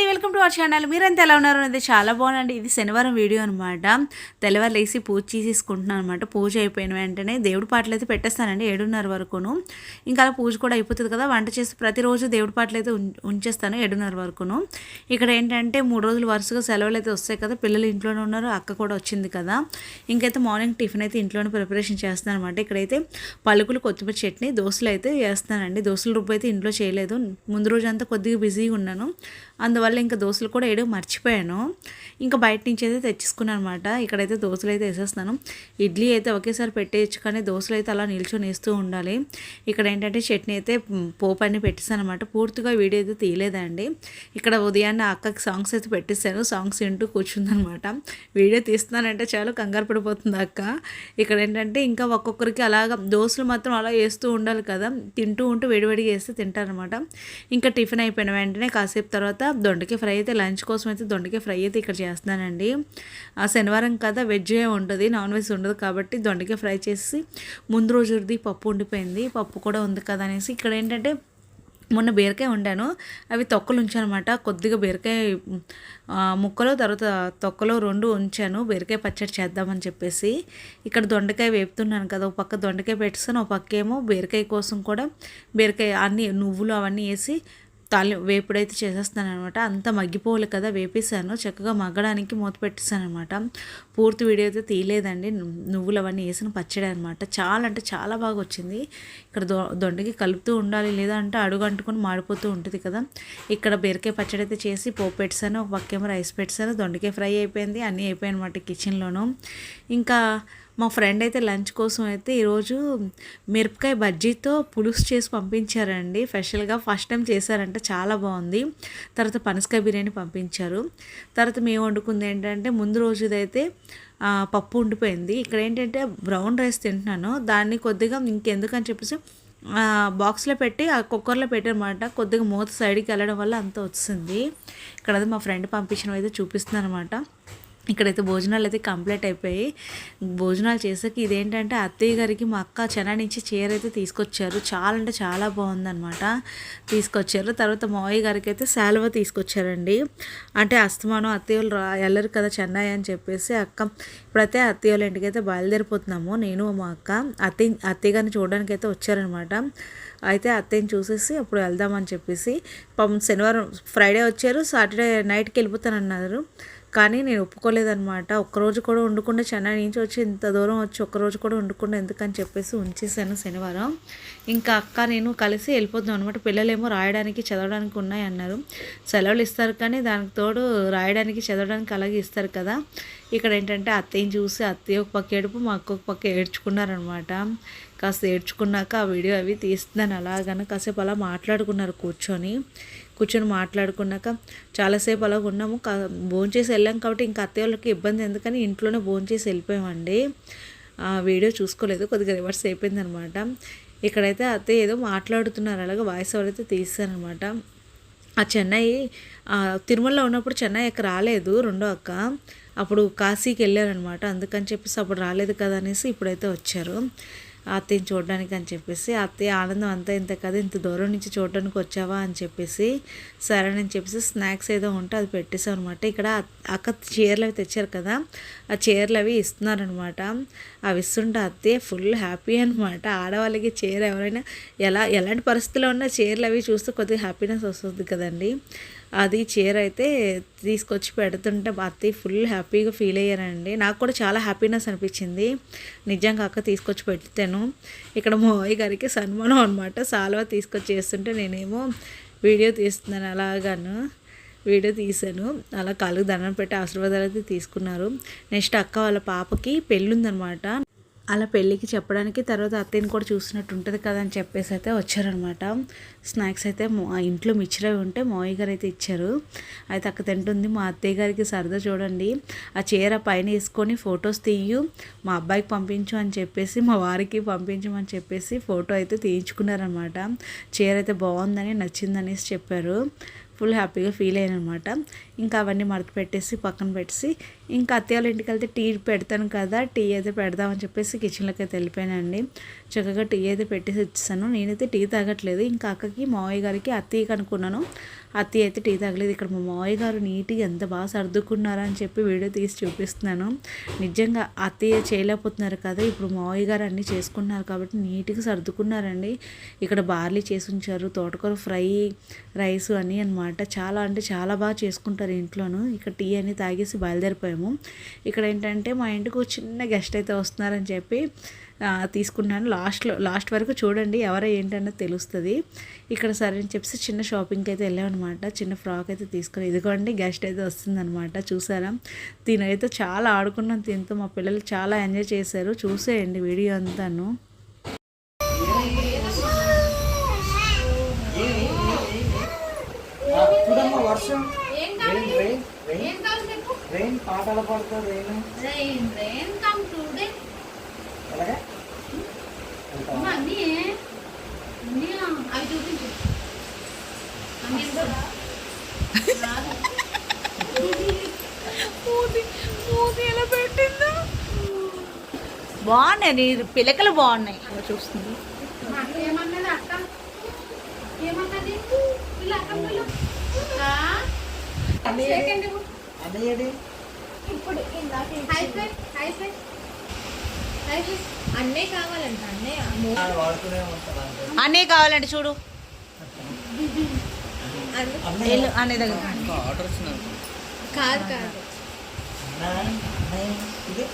అండి welcome to our channel. మీరంతా ఎలా ఉన్నారు అనేది చాలా బాగుందండి. ఇది శనివారం వీడియో అనమాట తెల్లవారు లేసి పూజ చేసేసుకుంటున్నాను అనమాట పూజ అయిపోయిన వెంటనే దేవుడి పాటలు అయితే పెట్టేస్తానండి ఏడున్నర వరకును. ఇంకా అలా పూజ కూడా అయిపోతుంది కదా వంట చేసి ప్రతిరోజు దేవుడి పాటలు అయితే ఉం- ఉంచేస్తాను ఏడున్నర వరకును. ఇక్కడ ఏంటంటే మూడు రోజులు వరుసగా సెలవులు అయితే వస్తాయి కదా పిల్లలు ఇంట్లోనే ఉన్నారు అక్క కూడా వచ్చింది కదా. ఇంకైతే మార్నింగ్ టిఫిన్ అయితే ఇంట్లోనే ప్రిపరేషన్ చేస్తాను అనమాట ఇక్కడైతే పలుకులు కొత్తిమీర చట్నీ దోశలు అయితే వేస్తానండి దోశల రుబ్బు అయితే ఇంట్లో చేయలేదు. ముందు రోజు అంతా కొద్దిగా బిజీగా ఉన్నాను. అందువల్ల ఇంకా దోశలు కూడా వేయడం మర్చిపోయాను. ఇంకా బయట నుంచి అయితే తెచ్చేసుకున్నాను అనమాట ఇక్కడైతే దోశలు అయితే వేసేస్తాను ఇడ్లీ అయితే ఒకేసారి పెట్టేయచ్చు కానీ దోశలు అయితే అలా నిల్చొని వేస్తూ ఉండాలి. ఇక్కడ ఏంటంటే చట్నీ అయితే పోపు అన్ని పెట్టేస్తాను అనమాట పూర్తిగా వీడియో అయితే తీయలేదండి. ఇక్కడ ఉదయాన్నే అక్కకి సాంగ్స్ అయితే పెట్టేశాను. సాంగ్స్ వింటూ కూర్చుందనమాట. వీడియో తీస్తున్నానంటే చాలా కంగారు పడిపోతుంది అక్క. ఇక్కడ ఏంటంటే ఇంకా ఒక్కొక్కరికి అలాగా దోశలు మాత్రం అలా వేస్తూ ఉండాలి కదా. తింటూ ఉంటూ వేడివేడిగా వేస్తే తింటారనమాట. ఇంకా టిఫిన్ అయిపోయిన వెంటనే కాసేపు తర్వాత దొండకాయ ఫ్రై అయితే లంచ్ కోసం అయితే దొండకాయ ఫ్రై అయితే ఇక్కడ చేస్తున్నానండి. ఆ శనివారం కదా వెజ్ ఉంటుంది నాన్ వెజ్ ఉండదు కాబట్టి దొండకాయ ఫ్రై చేసి ముందు రోజుది పప్పు ఉండిపోయింది. పప్పు కూడా ఉంది కదా అనేసి ఇక్కడ ఏంటంటే మొన్న బీరకాయ వండాను. అవి తొక్కలు ఉంచానమాట. కొద్దిగా బీరకాయ ముక్కలో ముక్కలు తర్వాత తొక్కలో రెండు ఉంచాను. బీరకాయ పచ్చడి చేద్దామని చెప్పేసి ఇక్కడ దొండకాయ వేపుతున్నాను కదా. ఒక పక్క దొండకాయ పెట్టేస్తాను ఒక పక్క ఏమో బీరకాయ కోసం కూడా బీరకాయ అన్ని నువ్వులు అవన్నీ వేసి తాలి వేపుడైతే చేసేస్తాను అనమాట అంత మగ్గిపోవాలి కదా వేపేసాను చక్కగా మగ్గడానికి మూత పెట్టేసాను అనమాట పూర్తి వీడియో అయితే తీయలేదండి. నువ్వులు అవన్నీ వేసిన పచ్చడి అనమాట చాలా అంటే చాలా బాగా వచ్చింది. ఇక్కడ దొ దొండకి కలుపుతూ ఉండాలి లేదా అంటే అడుగు అంటుకొని మాడిపోతూ ఉంటుంది కదా. ఇక్కడ బీరకాయ పచ్చడి అయితే చేసి పోపు పెట్టాను ఒక పక్కేమో రైస్ పెట్టాను దొండకాయ ఫ్రై అయిపోయింది. అన్నీ అయిపోయాయి అనమాట కిచెన్లోను ఇంకా మా ఫ్రెండ్ అయితే లంచ్ కోసం అయితే ఈరోజు మిరపకాయ బజ్జీతో పులుసు చేసి పంపించారండి. స్పెషల్గా ఫస్ట్ టైం చేశారంట చాలా బాగుంది. తర్వాత పనసకాయ బిర్యానీ పంపించారు. తర్వాత మేము వండుకుంది ఏంటంటే ముందు రోజుదైతే పప్పు ఉండిపోయింది. ఇక్కడ ఏంటంటే బ్రౌన్ రైస్ తింటున్నాను. దాన్ని కొద్దిగా ఇంకెందుకని చెప్పేసి బాక్స్లో పెట్టి ఆ కుక్కర్లో పెట్టారనమాట కొద్దిగా మూత సైడ్కి వెళ్ళడం వల్ల అంత వచ్చింది. ఇక్కడ మా ఫ్రెండ్ పంపించినవి అయితే చూపిస్తున్నాను అనమాట ఇక్కడైతే భోజనాలు అయితే కంప్లీట్ అయిపోయి భోజనాలు చేసాక ఇదేంటంటే అత్తయ్య గారికి మా అక్క చెన్నై నుంచి చీర అయితే తీసుకొచ్చారు. చాలా అంటే చాలా బాగుందనమాట తీసుకొచ్చారు. తర్వాత మావయ్య గారికి అయితే శాలువ తీసుకొచ్చారండి. అంటే అస్తమానం అత్తయ్య వాళ్ళు రా వెళ్ళరు కదా చెన్నై అని చెప్పేసి అక్క ఇప్పుడైతే అత్తయ్య వాళ్ళ ఇంటికి అయితే బయలుదేరిపోతున్నాము. నేను మా అక్క అత్తయ్య అత్తయ్య గారిని చూడడానికి అయితే వచ్చారనమాట అయితే అత్తయ్యని చూసేసి అప్పుడు వెళ్దామని చెప్పేసి పాపం శనివారం ఫ్రైడే వచ్చారు. సాటర్డే నైట్కి వెళ్ళిపోతానన్నారు. కానీ నేను ఒప్పుకోలేదనమాట ఒక్కరోజు కూడా ఉండకుండా చెన్నై నుంచి వచ్చి ఇంత దూరం వచ్చి ఒక్కరోజు కూడా ఉండకుండా ఎందుకని చెప్పేసి ఉంచేసాను శనివారం. ఇంకా అక్క నేను కలిసి వెళ్ళిపోతున్నాం అనమాట పిల్లలేమో రాయడానికి చదవడానికి ఉన్నాయి అన్నారు. సెలవులు ఇస్తారు కానీ దానికి తోడు రాయడానికి చదవడానికి అలాగే ఇస్తారు కదా. ఇక్కడ ఏంటంటే అత్తయ్యని చూసి అత్తయ్య ఒక పక్క ఏడుపు మా అక్క ఒక పక్క ఏడ్చుకున్నారనమాట కాస్త ఏడ్చుకున్నాక ఆ వీడియో అవి తీస్తున్నాను. అలాగని కాసేపు అలా మాట్లాడుకున్నారు కూర్చొని. కూర్చొని మాట్లాడుకున్నాక చాలాసేపు అలా ఉన్నాము. కా భోంచేసి వెళ్ళాం కాబట్టి ఇంకా అత్తయ్య వాళ్ళకి ఇబ్బంది ఎందుకని ఇంట్లోనే భోంచేసి వెళ్ళిపోయామండి. వీడియో చూసుకోలేదు కొద్దిగా రివర్స్ అయిపోయింది అనమాట ఇక్కడైతే అత్తయ్య ఏదో మాట్లాడుతున్నారు అలాగే వాయిస్ ఓవర్ అయితే తీస్తానమాట ఆ చెన్నై తిరుమలలో ఉన్నప్పుడు చెన్నై అక్క రాలేదు రెండో అక్క. అప్పుడు కాశీకి వెళ్ళారనమాట అందుకని చెప్పేసి అప్పుడు రాలేదు కదా అనేసి ఇప్పుడైతే వచ్చారు. అత్తయ్యని చూడడానికి అని చెప్పేసి అత్తయ్య ఆనందం అంతా ఇంత కదా ఇంత దూరం నుంచి చూడడానికి వచ్చావా? అని చెప్పేసి సరేనని చెప్పేసి స్నాక్స్ ఏదో ఉంటే అది పెట్టేసాం అనమాట ఇక్కడ అక్క చీరలు అవి తెచ్చారు కదా ఆ చీరలు అవి ఇస్తున్నారనమాట అవి ఇస్తుంటే అత్తయ్య ఫుల్ హ్యాపీ అనమాట ఆడవాళ్ళకి చీర ఎవరైనా ఎలా ఎలాంటి పరిస్థితుల్లో ఉన్నా చీరలు అవి చూస్తే కొద్దిగా హ్యాపీనెస్ వస్తుంది కదండి. అది చీర అయితే తీసుకొచ్చి పెడుతుంటే అత్తయ్య ఫుల్ హ్యాపీగా ఫీల్ అయ్యారండి. నాకు కూడా చాలా హ్యాపీనెస్ అనిపించింది. నిజంగా అక్క తీసుకొచ్చి పెడితే చేశాను. ఇక్కడ మోయ్ గారికి సన్మానం అనమాట సాల్వా తీసుకొచ్చి చేస్తుంటే నేనేమో వీడియో తీస్తున్నాను అలాగాను. వీడియో తీశాను. అలా కాళ్ళకు దండం పెట్టి ఆశీర్వాదాలు అయితే తీసుకున్నారు. నెక్స్ట్ అక్క వాళ్ళ పాపకి పెళ్ళి ఉందనమాట అలా పెళ్ళికి చెప్పడానికి తర్వాత అత్తయ్యని కూడా చూసినట్టు ఉంటుంది కదా అని చెప్పేసి అయితే వచ్చారనమాట. స్నాక్స్ అయితే మా ఇంట్లో మిచ్చిరవి ఉంటే మావయ్య గారు అయితే ఇచ్చారు. అయితే అక్క తింటుంది. మా అత్తయ్య గారికి సరదా చూడండి. ఆ చీర పైన వేసుకొని ఫొటోస్ తీయు. మా అబ్బాయికి పంపించు అని చెప్పేసి మా వారికి పంపించమని చెప్పేసి ఫోటో అయితే తీయించుకున్నారనమాట. చీర అయితే బాగుందని నచ్చిందనేసి చెప్పారు. ఫుల్ హ్యాపీగా ఫీల్ అయ్యాను అనమాట ఇంకా అవన్నీ మడత పెట్టేసి పక్కన పెట్టేసి ఇంకా అత్తయ్య వాళ్ళ ఇంటికి వెళ్తే టీ పెడతాను కదా టీ అయితే పెడదామని చెప్పేసి కిచెన్లోకి అయితే వెళ్ళిపోయానండి. చక్కగా టీ అయితే పెట్టేసి ఇచ్చేసాను. నేనైతే టీ తాగట్లేదు. ఇంకా అక్కకి మావయ్య గారికి అత్తయ్యకి అనుకున్నాను. అత్తి అయితే టీ తాగలేదు. ఇక్కడ మా మావయ్య గారు నీట్గా ఎంత బాగా సర్దుకున్నారా అని చెప్పి వీడియో తీసి చూపిస్తున్నాను. నిజంగా అత్తయ్య చేయలేకపోతున్నారు కదా. ఇప్పుడు మావయ్య గారు అన్నీ చేసుకున్నారు కాబట్టి నీట్గా సర్దుకున్నారండి. ఇక్కడ బార్లీ చేసి ఉంచారు తోటకూర ఫ్రై రైస్ అని అనమాట చాలా అంటే చాలా బాగా చేసుకుంటారు ఇంట్లోనూ. ఇక్కడ టీ అని తాగేసి బయలుదేరిపోయాము. ఇక్కడ ఏంటంటే మా ఇంటికి ఒక చిన్న గెస్ట్ అయితే వస్తున్నారని చెప్పి తీసుకున్నాను. లాస్ట్లో లాస్ట్ వరకు చూడండి ఎవరో ఏంటన్నది తెలుస్తుంది. ఇక్కడ సరే అని చెప్పేసి చిన్న షాపింగ్కి అయితే వెళ్ళామన్నమాట. చిన్న ఫ్రాక్ అయితే తీసుకుని ఇదిగోండి గెస్ట్ అయితే వస్తుందన్నమాట. చూసారా? దీనైతే చాలా ఆడుకున్నాం దీంతో మా పిల్లలు చాలా ఎంజాయ్ చేశారు. చూసేయండి వీడియో అంతాను. వర్షం. రెయిన్ పాటలు పడుతుంది rain rain rain come today ఎలాగా బాగున్నాయి నీ పిలకలు బాగున్నాయి. అలా చూస్తుంది? ఇప్పుడు అన్నే కావాలంట అంతే. అన్నీ కావాలంటే చూడు. అన్నయ్య వెళ్ళు అనే దగ్గర. కాదు కాదు. అన్నా, అన్నయ్య ఇది?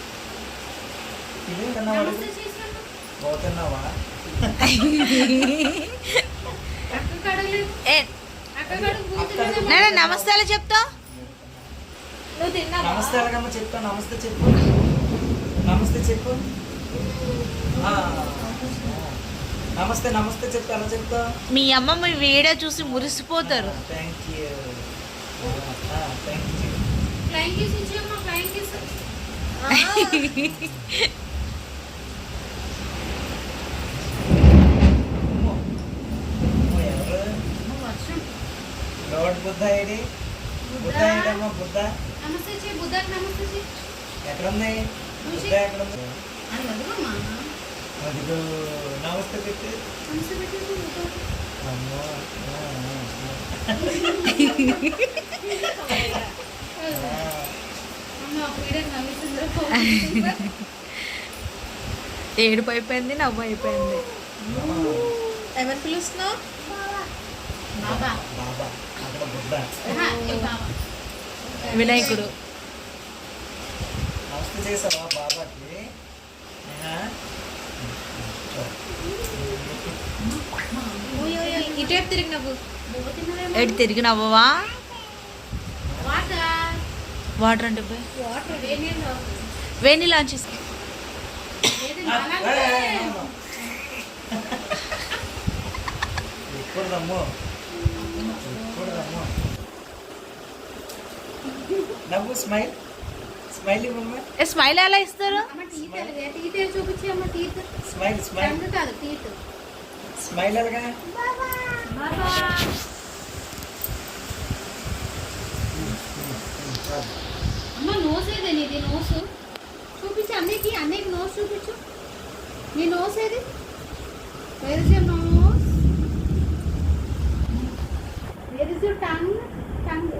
ఇది తిన్నావా? నమస్తే చేసినాను పోతున్నావా అక్క కడగలేదు ఏ. అక్క కడుగు కూతురు నేను నమస్తే చెప్తా నమస్తే చెప్తా నమస్తే చెప్పు. నమస్తే చెప్పు. నమస్తే నమస్తే చెప్పు ఎలా చెప్తా? మీ అమ్మమ్మ వీడియో చూసి మురిసిపోతారు. థ్యాంక్ యూ థ్యాంక్ బుద్ధ ఏడి? బుద్ధ? ఏడమ్మా బుద్ధ? నమస్తే నమస్తే చే. ఎక్కడుంది? బుద్ధ ఎక్కడుంది? వదలమ్మా అదిగో నమస్తే పెట్టి. నమస్తే నవ్వుతుందిరా ఏడుపు అయిపోయింది నవ్వు అయిపోయింది. ఎవరు పిలుస్తున్నావు? వినాయకుడు. నమస్తే చేసావా బాబాకి? ఇటువైపు తిరిగి నవ్వు ఎటు తిరిగి నవ్వవా వాటర్ వాటర్ అంటే వేణి లాంచ్ చేసుకో నవ్వు స్మైల్. స్మైల్ ఎలా ఇస్తారు? Smile smile. టంగ్ కాదు టీత్ స్మైల్ ఎలాగా బాబా. అమ్మ నోస్ ఏదే నీది? నోస్? చూపించు అన్నయ్యకి అన్నయ్యకి నోస్ చూపించు. నీ నోస్ ఏది? Where is your nose. Where is your tongue tongue.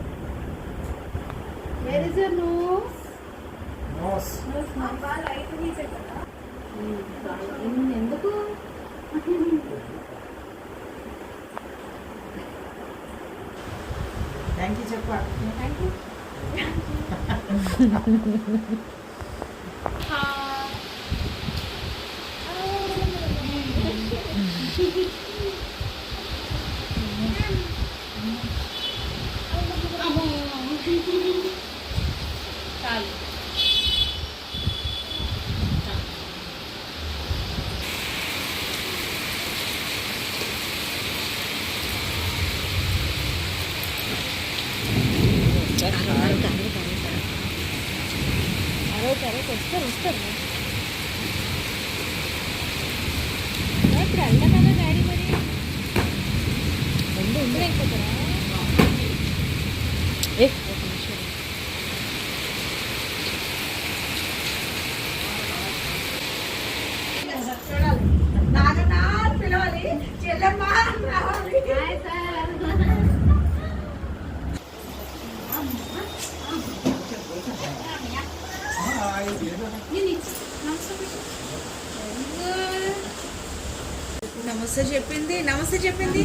Where is your nose. Nose nose ఎందుకు థ్యాంక్ యూ చెప్పా థ్యాంక్ యూ నమస్తే చెప్పింది నమస్తే చెప్పింది.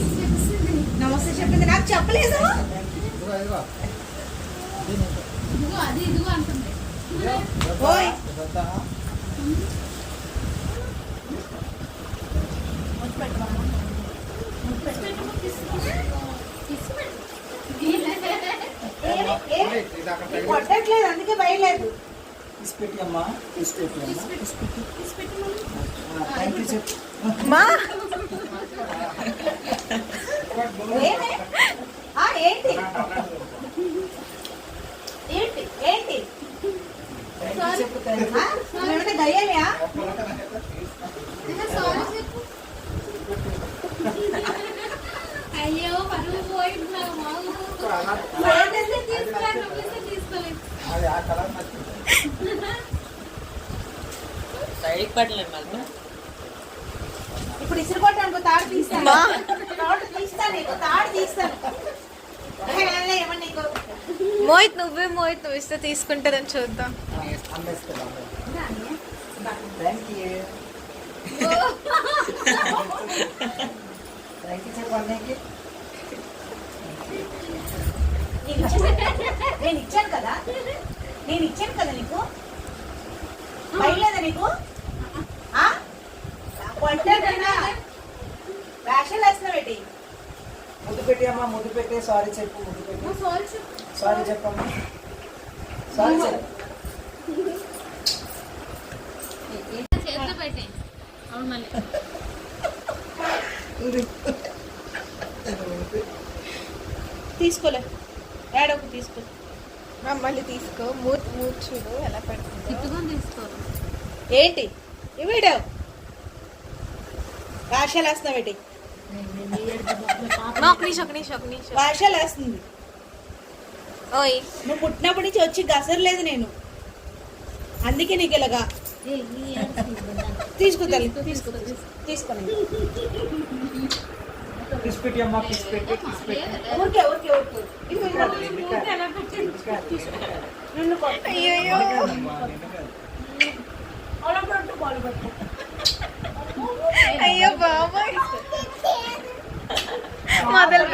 నమస్తే చెప్పింది. నాకు చెప్పలేదు? అది అంటుంది. కొట్టట్లేదు అందుకే భయలేదు తీసి పెట్టి అమ్మా తీసి పెట్టి అమ్మా థ్యాంక్ యూ చెప్పు మా ఏమే? ఆ, ఏంటి? ఏంటి? ఏంటి థ్యాంక్ యూ చెప్పు థ్యాంక్ ఆ? నువ్వేమైనా దయ్యాలియా సారీ చెప్పు అయ్యో పరువు పోయింది నా మాకు తీసుకోలేదు తీసుకోలేదు. సైడ్కి పడలేదు మళ్ళీ. ఇప్పుడు ఇసురు కొట్టాను తాడు తీస్తాను. తాడు తీస్తాను నీకు తాడు తీస్తాను. ఏ, ఏ, ఏమన్నా నీకు మోహిత్ నువ్వే మోహిత్ నువ్వు ఇస్తే తీసుకుంటారని చూద్దాం. నేను ఇచ్చాను- నేను ఇచ్చాను కదా. నేను ఇచ్చాను కదా నీకు. బయలేదా నీకు ఆ? కొట్టానన్నా వేషాలు వేస్తున్నావు ఏంటి ముద్దు పెట్టి అమ్మా ముద్దు పెట్టి సారీ చెప్పు ముద్దు పెట్టి సారీ చెప్పు. సారీ చెప్పమ్మా. సారీ చెప్పు. మళ్ళీ. తీసుకోలే. ఏడోకు తీసుకో. మమ్మల్ని తీసుకో. మూత్ మూత్ చూడు ఎలా పడుతుందో. ఏంటి? వీడియో వేషాలు వేస్తున్నావు ఏంటి వేషాలు వేస్తుంది. ఓయ్. నువ్వు పుట్టినప్పటి నుంచి వచ్చి గసరలేదు నేను. అందుకే నీకు ఇలాగా తీసుకో తల్లి తీసుకో తీసుకోండి తీసి పెట్టి అమ్మా తీసి పెట్టి తీసి పెట్టి ఊరికే. ఊరికే ఊరికే ఇదిగో, ఇదిగో. నిన్ను కొట్ట. అయ్యో అలా పట్టు, బాలు పట్టు. అయ్యో బాబాయ్. మొదలు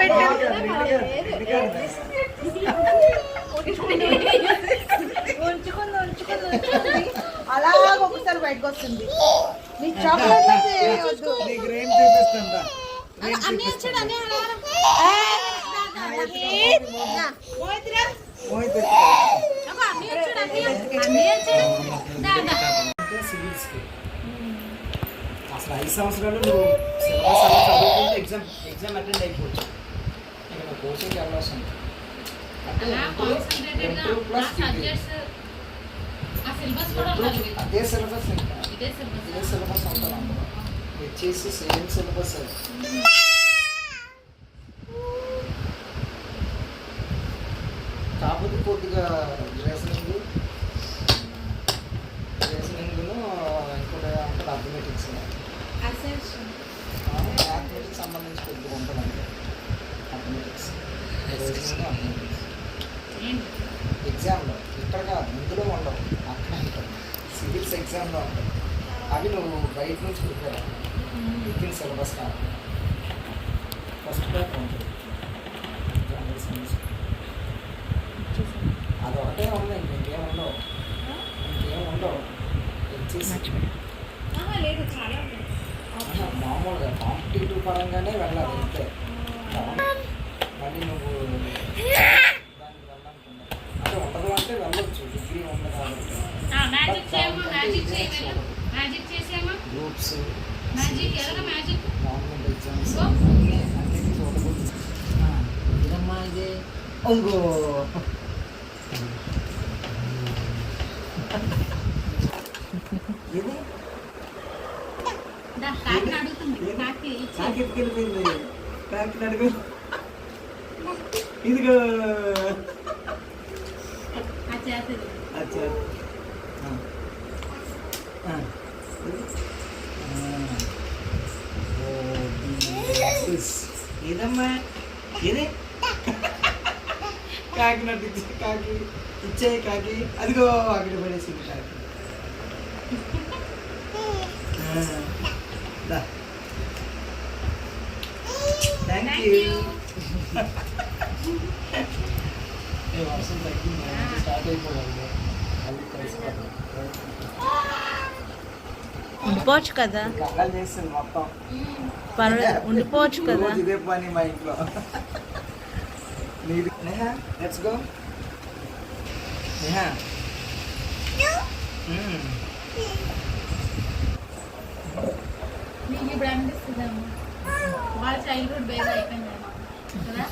ఉంచుకుంది ఉంచుకుంది అలాగ ఒకసారి బయటకు వస్తుంది నీ చాక్లెట్ సివిల్స్కి అసలు ఐదు సంవత్సరాలు నువ్వు సిలబస్ అలా చదువుకుంటే ఎగ్జామ్ ఎగ్జామ్ అటెండ్ అయిపోవచ్చు. ఇక నువ్వు కోచింగ్కి ఉండాలి. వీళ్ళకి. అదే సిలబస్ ఇదే సిలబస్ ఉంటుంది అందులో వచ్చేసి సేమ్ సిలబస్ అది కాకపోతే కొద్దిగా రీజనింగ్ రీజనింగ్ ఇంకోటి అంటే అథమెటిక్స్ మ్యాథమెటిక్స్ సంబంధించి కొద్దిగా ఉంటుంది అంటే అథమెటిక్స్ రీజనింగ్ అథమెటిక్స్ ఏంటి ఎగ్జామ్లో ఇక్కడ కాదు ఇందులో ఉండవు. అక్కడ ఉంటుంది సివిల్స్ ఎగ్జామ్లో ఉంటాయి. అవి నువ్వు బయట నుంచి ప్రిపేర్ విత్ సిలబస్ కాదు ఫస్ట్ బ్యాక్ ఉంటుంది. ఇదమ్మా ఇది ఇంకో ఇది దా కాకి అడుగుతుంది కాకి ఇచ్చి నాకు ఎత్తుకెళ్ళిపోయింది కాకి అడుగు ఇదిగో ఆ చేస్తుంది అచ్చా ఆ. ఆ. ఇది. ఆ. ఓ, దిస్. ఇదమ్మా ఇది కాకి నట్టు ఇచ్చే కాకి ఇచ్చే కాకి అదిగో అక్కడ పడేసింది కాకి ఆ. దా. Thank Thank you you. వర్షం తగ్గింది స్టార్ట్ అయిపోయింది అది కలిసిపోతుంది ఉండిపోవచ్చు కదా. ఉండిపోవచ్చు కదా. ఇదే పని మా ఇంట్లో. Neha let's go Neha. నీకు ఇప్పుడు అనిపిస్తుందమ్మా వాళ్ళ చైల్డ్హుడ్ బేస్ అయిపోయింది కదా.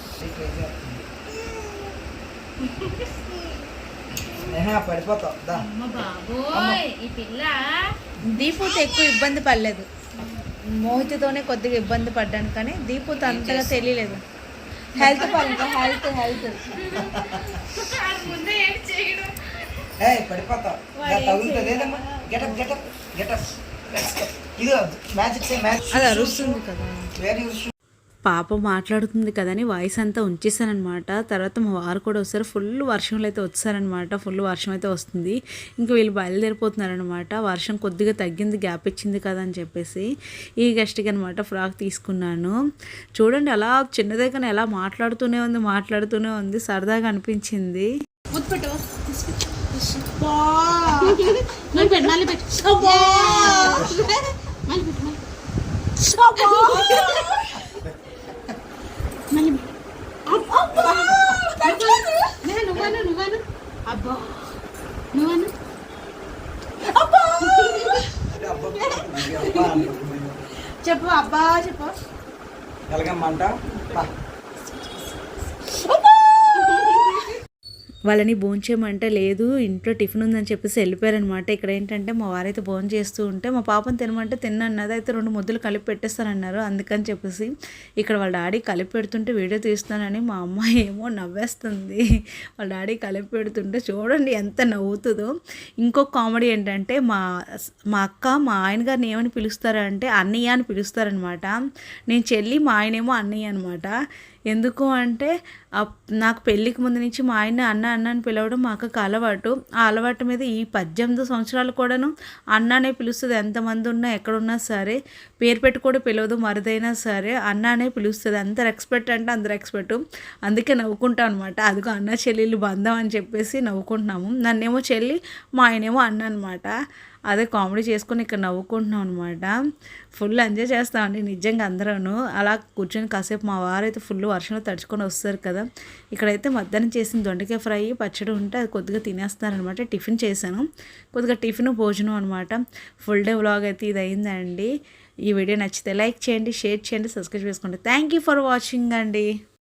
దీపుతో ఎక్కువ ఇబ్బంది పడలేదు. మోహితతోనే కొద్దిగా ఇబ్బంది పడ్డాను కానీ దీపుతో అంతగా తెలియలేదు. హెల్త్ పరంగా హెల్త్ హెల్త్. ఇది మ్యాజిక్ సే మ్యాజిక్ అది అరుస్తుంది కదా. వెరీ పాప మాట్లాడుతుంది కదని వాయిస్ అంతా ఉంచేసానమాట తర్వాత మా వారు కూడా వస్తారు. ఫుల్ వర్షంలో అయితే వచ్చారనమాట. ఫుల్ వర్షం అయితే వస్తుంది. ఇంకా వీళ్ళు బయలుదేరిపోతున్నారనమాట. వర్షం కొద్దిగా తగ్గింది గ్యాప్ ఇచ్చింది కదా అని చెప్పేసి ఈ గెస్ట్కి అనమాట ఫ్రాక్ తీసుకున్నాను. చూడండి అలా చిన్నదే కానీ ఎలా మాట్లాడుతూనే ఉంది మాట్లాడుతూనే ఉంది. సరదాగా అనిపించింది. పెట్టు మళ్ళీ. నువ్వను నువ్వను. అబ్బా! నువ్వను. చెప్పు అబ్బా చెప్పు. ఎలాగమ్మంట వాళ్ళని భోంచేయమంటే లేదు ఇంట్లో టిఫిన్ ఉందని చెప్పేసి వెళ్ళిపోయారనమాట ఇక్కడ ఏంటంటే మా వారైతే భోజనం చేస్తూ ఉంటే మా పాపను తినమంటే తిన్నన్నది అయితే రెండు ముద్దలు కలిపి పెట్టేస్తానన్నారు. అందుకని చెప్పేసి ఇక్కడ వాళ్ళ డాడీ కలిపి పెడుతుంటే వీడియో తీస్తానని మా అమ్మ ఏమో నవ్వేస్తుంది. వాళ్ళ డాడీ కలిపి పెడుతుంటే చూడండి ఎంత నవ్వుతుందో. ఇంకో కామెడీ ఏంటంటే మా మా అక్క మా ఆయన గారిని ఏమని పిలుస్తారంటే అన్నయ్య అని పిలుస్తారనమాట నేను చెల్లి మా ఆయనేమో అన్నయ్య అనమాట ఎందుకు అంటే నాకు పెళ్ళికి ముందు నుంచి మా ఆయన అన్న అన్న అని పిలవడం మా అక్కకు అలవాటు. ఆ అలవాటు మీద ఈ పద్దెనిమిది సంవత్సరాలు కూడాను అన్నానే పిలుస్తుంది. ఎంతమంది ఉన్నా ఎక్కడున్నా సరే పేరు పెట్టి కూడా పిలవదు మరిదైనా సరే అన్నానే పిలుస్తుంది. అంత రెస్పెక్ట్ అంటే అంత రెస్పెక్ట్. అందుకే నవ్వుకుంటాం అనమాట అదిగో అన్న చెల్లెళ్ళు బంధం అని చెప్పేసి నవ్వుకుంటున్నాము. నన్నేమో చెల్లి మా ఆయనేమో అన్న అనమాట అదే కామెడీ చేసుకొని ఇక్కడ నవ్వుకుంటున్నాం అనమాట ఫుల్ ఎంజాయ్ చేస్తామండి నిజంగా అందరూ అలా కూర్చొని కాసేపు మా వారైతే ఫుల్ వర్షంలో తడుచుకొని వస్తారు కదా. ఇక్కడైతే మధ్యాహ్నం చేసిన దొండకాయ ఫ్రై పచ్చడి ఉంటే అది కొద్దిగా తినేస్తారనమాట టిఫిన్ చేశాను. కొద్దిగా టిఫిన్ భోజనం అనమాట ఫుల్ డే వ్లాగ్ అయితే ఇది అయిందండి ఈ వీడియో నచ్చితే లైక్ చేయండి షేర్ చేయండి సబ్స్క్రైబ్ చేసుకోండి. థ్యాంక్ యూ ఫర్ వాచింగ్ అండి.